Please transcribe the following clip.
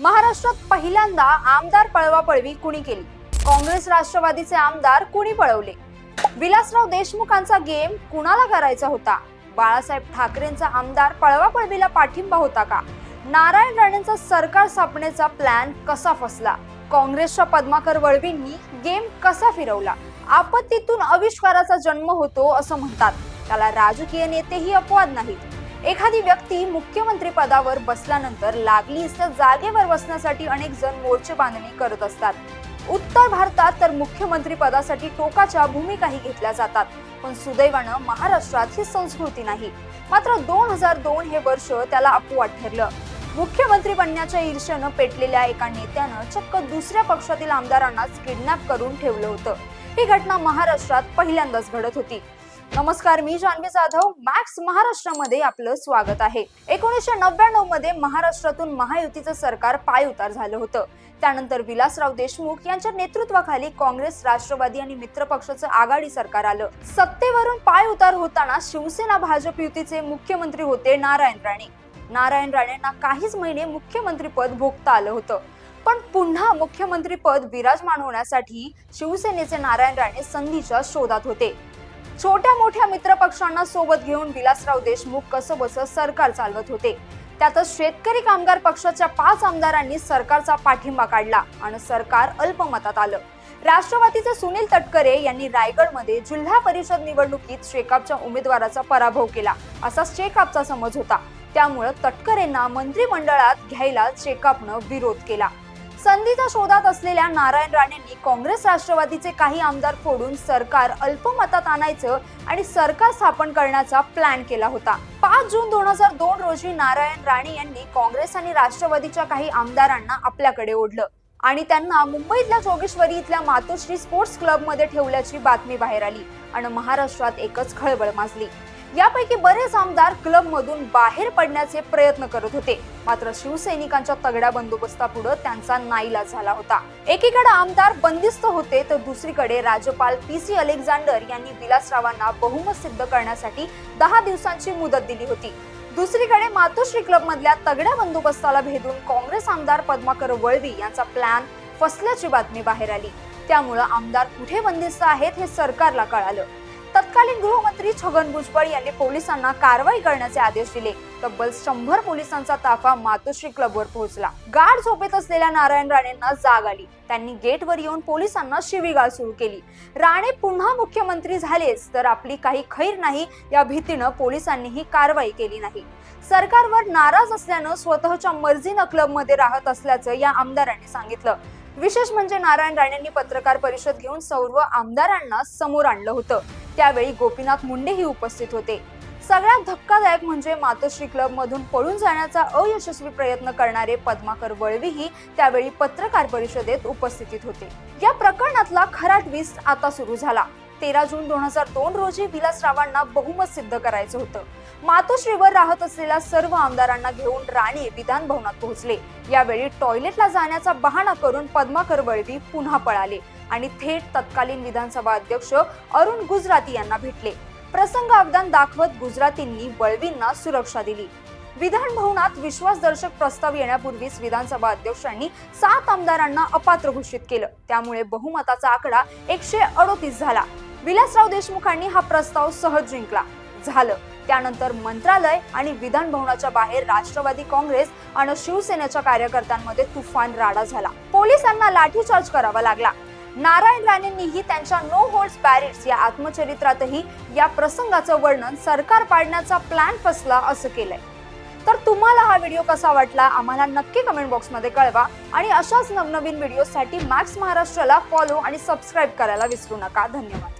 महाराष्ट्रात पहिल्यांदा आमदार पळवापळवी कुणी केली? काँग्रेस राष्ट्रवादीचे आमदार कुणी पळवले? विलासराव देशमुखांचा गेम कुणाला करायचा होता? बाळासाहेब ठाकरेंचा आमदार पळवापळवीला पाठिंबा होता का? नारायण राणेंचा सरकार स्थापनेचा प्लॅन कसा फसला? काँग्रेसच्या पद्माकर वळवींनी गेम कसा फिरवला? आपत्तीतून आविष्काराचा जन्म होतो असं म्हणतात. त्याला राजकीय नेतेही अपवाद नाहीत. एखादी व्यक्ती मुख्यमंत्री पदावर बसल्यानंतर लागली तर जागेवर बसण्यासाठी अनेक जण मोर्चे बांधणी करत असतात. उत्तर भारतात तर मुख्यमंत्री पदासाठी टोकाच्या भूमिकाही घेतल्या जातात. पण सुदैवानं महाराष्ट्रात ही संस्कृती नाही. मात्र दोन हजार दोन हे वर्ष त्याला अपवाद ठरलं. मुख्यमंत्री बनण्याच्या ईर्ष्यानं पेटलेल्या एका नेत्यानं चक्क दुसऱ्या पक्षातील आमदारांनाच किडनॅप करून ठेवलं होतं. ही घटना महाराष्ट्रात पहिल्यांदाच घडत होती. नमस्कार मी जान्हवी जाधव. मॅक्स महाराष्ट्रामध्ये आपलं स्वागत आहे. एकोणीसशे नव्याण्णवमध्ये महाराष्ट्रातून महायुतीचं सरकार पायउतार झालं होतं. त्यानंतर विलासराव देशमुख यांच्या नेतृत्वाखाली काँग्रेस राष्ट्रवादी आणि मित्र पक्षाचं आघाडी सरकार आलं. सत्तेवरून पाय उतार होताना शिवसेना भाजप युतीचे मुख्यमंत्री होते नारायण राणे. नारायण राणेंना काहीच महिने मुख्यमंत्रीपद भोगता आलं होतं. पण पुन्हा मुख्यमंत्रीपद विराजमान होण्यासाठी शिवसेनेचे नारायण राणे संधीच्या शोधात होते. छोट्या मोठ्या मित्रपक्षांना सोबत घेऊन विलासराव देशमुख कसं बस सरकार चालवत होते. त्यातच शेतकरी कामगार पक्षाच्या पाच आमदारांनी सरकारचा पाठिंबा काढला आणि सरकार अल्पमतात आलं. राष्ट्रवादीचे सुनील तटकरे यांनी रायगडमध्ये जिल्हा परिषद निवडणुकीत शेकापच्या उमेदवाराचा पराभव केला असा शेकापचा समज होता. त्यामुळं तटकरेंना मंत्रिमंडळात घ्यायला शेकापनं विरोध केला. संधीच्या शोधात असलेल्या नारायण राणेंनी काँग्रेस राष्ट्रवादीचे काही आमदार फोडून सरकार अल्पमतात आणायचं आणि सरकार स्थापन करण्याचा प्लॅन केला होता. पाच जून दोन हजार दोन रोजी नारायण राणे यांनी काँग्रेस आणि राष्ट्रवादीच्या काही आमदारांना आपल्याकडे ओढलं आणि त्यांना मुंबईतल्या जोगेश्वरी इथल्या मातोश्री स्पोर्ट्स क्लबमध्ये ठेवल्याची बातमी बाहेर आली आणि महाराष्ट्रात एकच खळबळ माजली. यापैकी बरेच आमदार क्लब मधून बाहेर पडण्याचे प्रयत्न करत होते. मात्र शिवसैनिकांच्या तगड्या बंदोबस्तापुढे त्यांचा नाईलाज झाला होता. एकीकडे आमदार बंदिस्त होते तर दुसरीकडे राज्यपाल पी सी अलेक्झांडर यांनी विलासरावांना बहुमत सिद्ध करण्यासाठी दहा दिवसांची मुदत दिली होती. दुसरीकडे मातोश्री क्लब मधल्या तगड्या बंदोबस्ताला भेदून काँग्रेस आमदार पद्माकर वळवी यांचा प्लॅन फसल्याची बातमी बाहेर आली. त्यामुळं आमदार कुठे बंदिस्त आहेत हे सरकारला कळालं. तत्कालीन गृहमंत्री छगन भुजबळ यांनी पोलिसांना कारवाई करण्याचे आदेश दिले. तब्बल शंभर पोलिसांचा ताफा मातोश्री क्लबवर पोहोचला. गाढ झोपेत असलेल्या नारायण राणेंना जाग आली. त्यांनी गेटवर येऊन पोलिसांना शिवीगाळ सुरू केली. राणे पुन्हा मुख्यमंत्री झालेच तर आपली काही खैर नाही या भीतीनं पोलिसांनीही कारवाई केली नाही. सरकारवर नाराज असल्यानं स्वतःच्या मर्जीनं क्लबमध्ये राहत असल्याचं या आमदारांनी सांगितलं. विशेष म्हणजे नारायण राणेंनी पत्रकार परिषद घेऊन सर्व आमदारांना समोर आणलं होतं. त्यावेळी गोपीनाथ मुंडेही उपस्थित होते. सगळ्यात धक्कादायक म्हणजे मातोश्री क्लब मधून पळून जाण्याचा अयशस्वी प्रयत्न करणारे पद्माकर वळवीही त्यावेळी पत्रकार परिषदेत उपस्थितीत होते. या प्रकरणातला खरा ट्विस्ट आता सुरू झाला. तेरा जून दोन हजार दोन रोजी विलासरावांना बहुमत सिद्ध करायचं होतं. मातोश्रीवर राहत असलेल्या सर्व आमदारांना घेऊन राणे विधान भवनात पोहोचले. यावेळी टॉयलेटला जाण्याचा बहाणा करून पद्माकर वळवी पुन्हा पळाले आणि थेट तत्कालीन विधानसभा अध्यक्ष अरुण गुजराती यांना भेटले. प्रसंग अवदान दाखवत गुजरातींनी वळवींना सुरक्षा दिली. विधान भवनात विश्वासदर्शक प्रस्ताव येण्यापूर्वीच विधानसभा अध्यक्षांनी सात आमदारांना अपात्र घोषित केलं. त्यामुळे बहुमताचा आकडा एकशे अडोतीस झाला. विलासराव देशमुखांनी हा प्रस्ताव सहज जिंकला. झालं. त्यानंतर मंत्रालय आणि विधान भवनाच्या बाहेर राष्ट्रवादी काँग्रेस आणि शिवसेनेच्या कार्यकर्त्यांमध्ये तुफान राडा झाला. पोलिसांना लाठीचार्ज करावा लागला. नारायण राणेंनीही त्यांच्या नो होल्ड बॅरिट्स या आत्मचरित्रातही या प्रसंगाचं वर्णन सरकार पाडण्याचा प्लॅन फसला असं केलंय. तर तुम्हाला हा व्हिडिओ कसा वाटला? आम्हाला नक्की कमेंट बॉक्समध्ये कळवा आणि अशाच नवनवीन व्हिडिओसाठी मॅक्स महाराष्ट्राला फॉलो आणि सबस्क्राईब करायला विसरू नका. धन्यवाद.